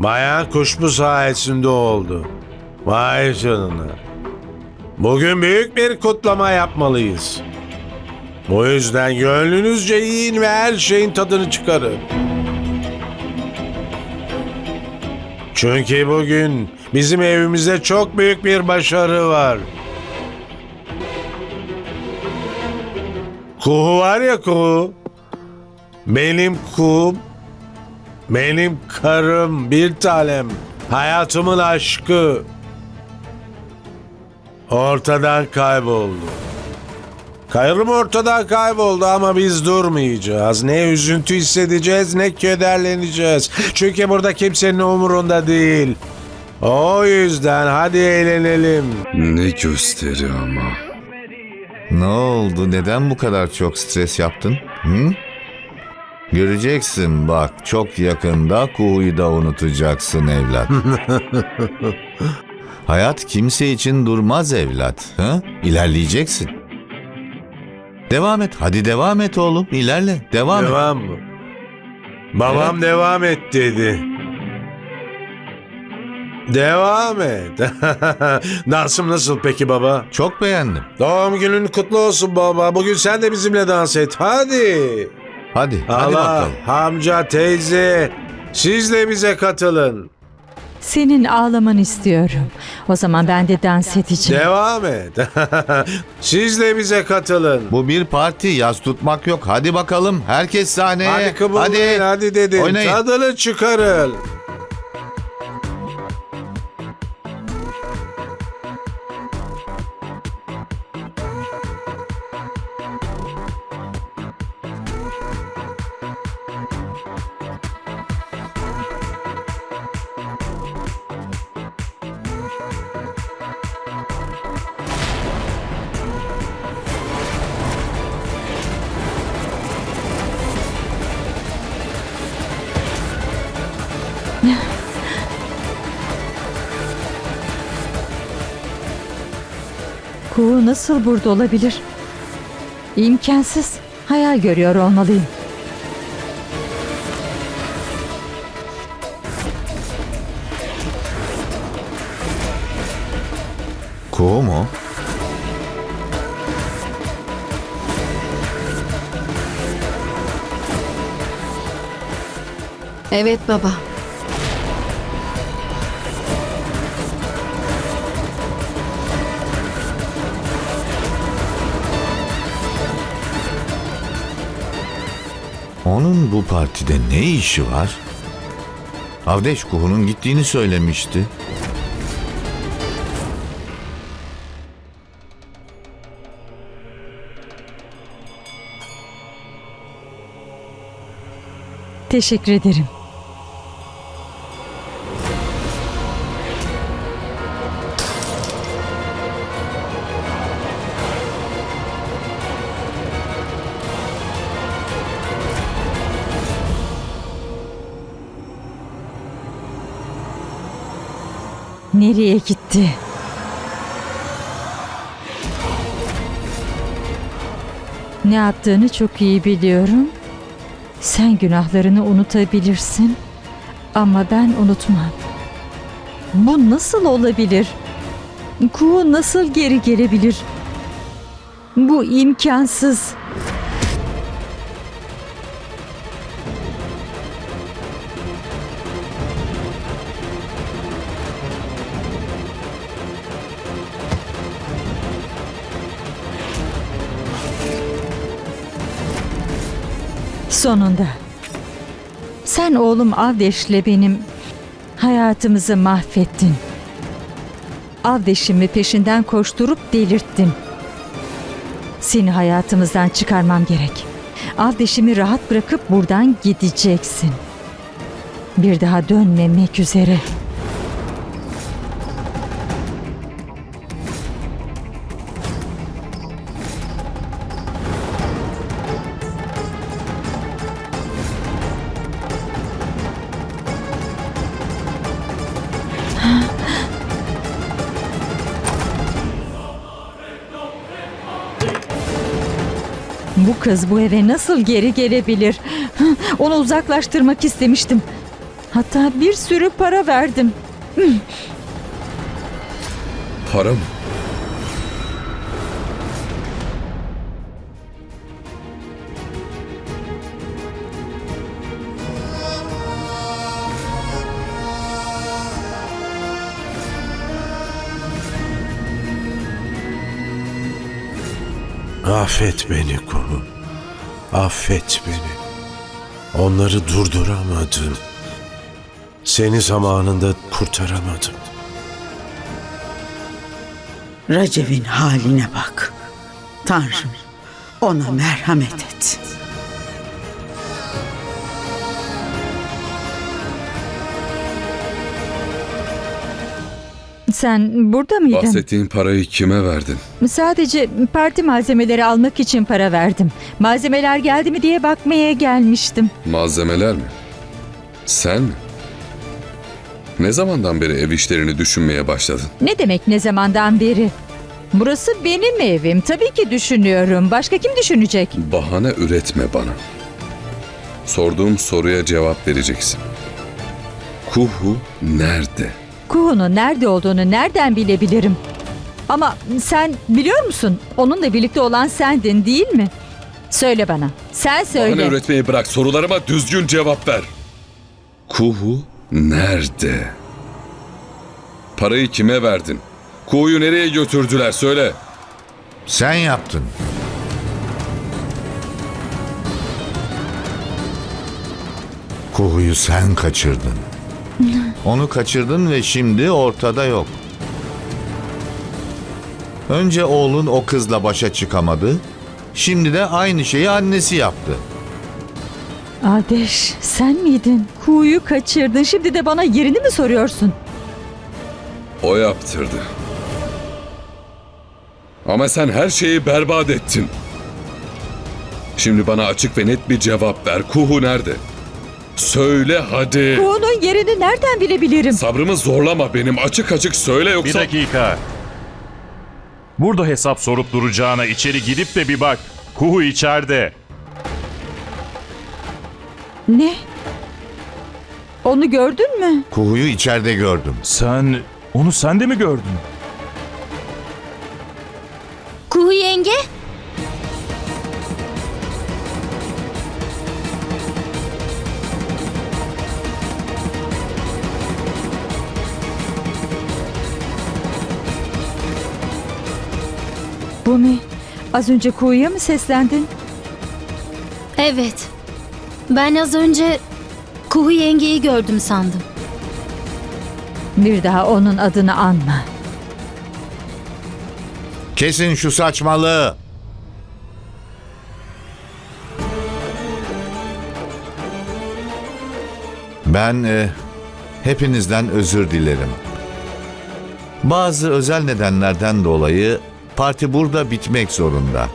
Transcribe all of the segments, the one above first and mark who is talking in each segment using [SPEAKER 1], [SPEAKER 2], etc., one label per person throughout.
[SPEAKER 1] Bayan kuşbu sayesinde oldu. Vay canına. Bugün büyük bir kutlama yapmalıyız. Bu yüzden gönlünüzce yiyin ve her şeyin tadını çıkarın. Çünkü bugün bizim evimizde çok büyük bir başarı var. Kuhu var ya kuhu. Benim kuğum. Benim karım bir tanem. Hayatımın aşkı. Ortadan kayboldu. Karım ortadan kayboldu ama biz durmayacağız. Ne üzüntü hissedeceğiz ne kederleneceğiz. Çünkü burada kimsenin umurunda değil. O yüzden hadi eğlenelim.
[SPEAKER 2] Ne gösteri ama.
[SPEAKER 3] Ne oldu? Neden bu kadar çok stres yaptın? Hı? Göreceksin bak çok yakında Kuhu'yu da unutacaksın evlat. Hayat kimse için durmaz evlat. Hı? İlerleyeceksin. Devam et. Hadi devam et oğlum. İlerle. Devam, et.
[SPEAKER 1] Devam mı? Babam devam et dedi. Devam et. Dansım nasıl peki baba?
[SPEAKER 3] Çok beğendim.
[SPEAKER 1] Doğum günün kutlu olsun baba. Bugün sen de bizimle dans et. Hadi.
[SPEAKER 3] Hadi. Hadi
[SPEAKER 1] Allah,
[SPEAKER 3] bakalım.
[SPEAKER 1] amca, teyze. Siz de bize katılın.
[SPEAKER 4] Senin ağlamanı istiyorum. O zaman ben de dans edeceğim.
[SPEAKER 1] Devam et. Siz de bize katılın.
[SPEAKER 3] Bu bir parti. Yaz tutmak yok. Hadi bakalım. Herkes sahneye.
[SPEAKER 1] Hadi kıvırlayın hadi, dedim.
[SPEAKER 3] Oynayın.
[SPEAKER 1] Tadını çıkarın.
[SPEAKER 4] Kuğu nasıl burada olabilir? İmkansız. Hayal görüyor olmalıyım.
[SPEAKER 3] Kuğu mu?
[SPEAKER 5] Evet baba.
[SPEAKER 3] Onun bu partide ne işi var? Avdeş Kuhu'nun gittiğini söylemişti.
[SPEAKER 4] Teşekkür ederim. Nereye gitti? Ne yaptığını çok iyi biliyorum. Sen günahlarını unutabilirsin ama ben unutmam. Bu nasıl olabilir? Kuğu nasıl geri gelebilir? Bu imkansız. Sonunda. Sen oğlum Avdeş'le benim hayatımızı mahvettin. Avdeş'imi peşinden koşturup delirttin. Seni hayatımızdan çıkarmam gerek. Avdeş'imi rahat bırakıp buradan gideceksin. Bir daha dönmemek üzere. Bu kız bu eve nasıl geri gelebilir? Onu uzaklaştırmak istemiştim. Hatta bir sürü para verdim.
[SPEAKER 2] Para mı?
[SPEAKER 1] Affet beni Kuhu. Affet beni. Onları durduramadım. Seni zamanında kurtaramadım.
[SPEAKER 5] Recep'in haline bak. Tanrım ona merhamet et.
[SPEAKER 4] Sen burada mıydın?
[SPEAKER 2] Bahsettiğin parayı kime verdin?
[SPEAKER 4] Sadece parti malzemeleri almak için para verdim. Malzemeler geldi mi diye bakmaya gelmiştim.
[SPEAKER 2] Malzemeler mi? Sen mi? Ne zamandan beri ev işlerini düşünmeye başladın?
[SPEAKER 4] Ne demek ne zamandan beri? Burası benim evim. Tabii ki düşünüyorum. Başka kim düşünecek?
[SPEAKER 2] Bahane üretme bana. Sorduğum soruya cevap vereceksin. Kuhu nerede?
[SPEAKER 4] Kuhu'nun nerede olduğunu nereden bilebilirim? Ama sen biliyor musun? Onunla birlikte olan sendin değil mi? Söyle bana. Sen söyle.
[SPEAKER 2] Bahane üretmeyi bırak sorularıma düzgün cevap ver. Kuhu nerede? Parayı kime verdin? Kuhu'yu nereye götürdüler söyle.
[SPEAKER 3] Sen yaptın. Kuhu'yu sen kaçırdın. Onu kaçırdın ve şimdi ortada yok. Önce oğlun o kızla başa çıkamadı. Şimdi de aynı şeyi annesi yaptı.
[SPEAKER 4] Adeş sen miydin? Kuhu'yu kaçırdın. Şimdi de bana yerini mi soruyorsun?
[SPEAKER 2] O yaptırdı. Ama sen her şeyi berbat ettin. Şimdi bana açık ve net bir cevap ver. Kuhu nerede? Söyle hadi.
[SPEAKER 4] Kuhu'nun yerini nereden bilebilirim?
[SPEAKER 2] Sabrımı zorlama benim. Açık açık söyle
[SPEAKER 6] Bir
[SPEAKER 2] yoksa...
[SPEAKER 6] dakika. Burada hesap sorup duracağına içeri gidip de bir bak. Kuhu içeride.
[SPEAKER 4] Ne? Onu gördün mü?
[SPEAKER 3] Kuhu'yu içeride gördüm.
[SPEAKER 6] Sen onu sen de mi gördün?
[SPEAKER 4] Bumi, az önce Kuhu'ya mı seslendin?
[SPEAKER 7] Evet. Ben az önce Kuhu yengeyi gördüm sandım.
[SPEAKER 4] Bir daha onun adını anma.
[SPEAKER 3] Kesin şu saçmalığı. Ben e, hepinizden özür dilerim. Bazı özel nedenlerden dolayı parti burada bitmek zorunda.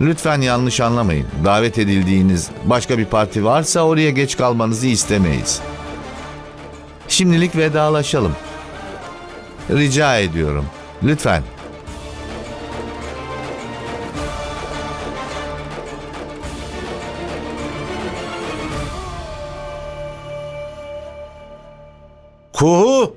[SPEAKER 3] Lütfen yanlış anlamayın. Davet edildiğiniz başka bir parti varsa oraya geç kalmanızı istemeyiz. Şimdilik vedalaşalım. Rica ediyorum. Lütfen.
[SPEAKER 1] Kuhu!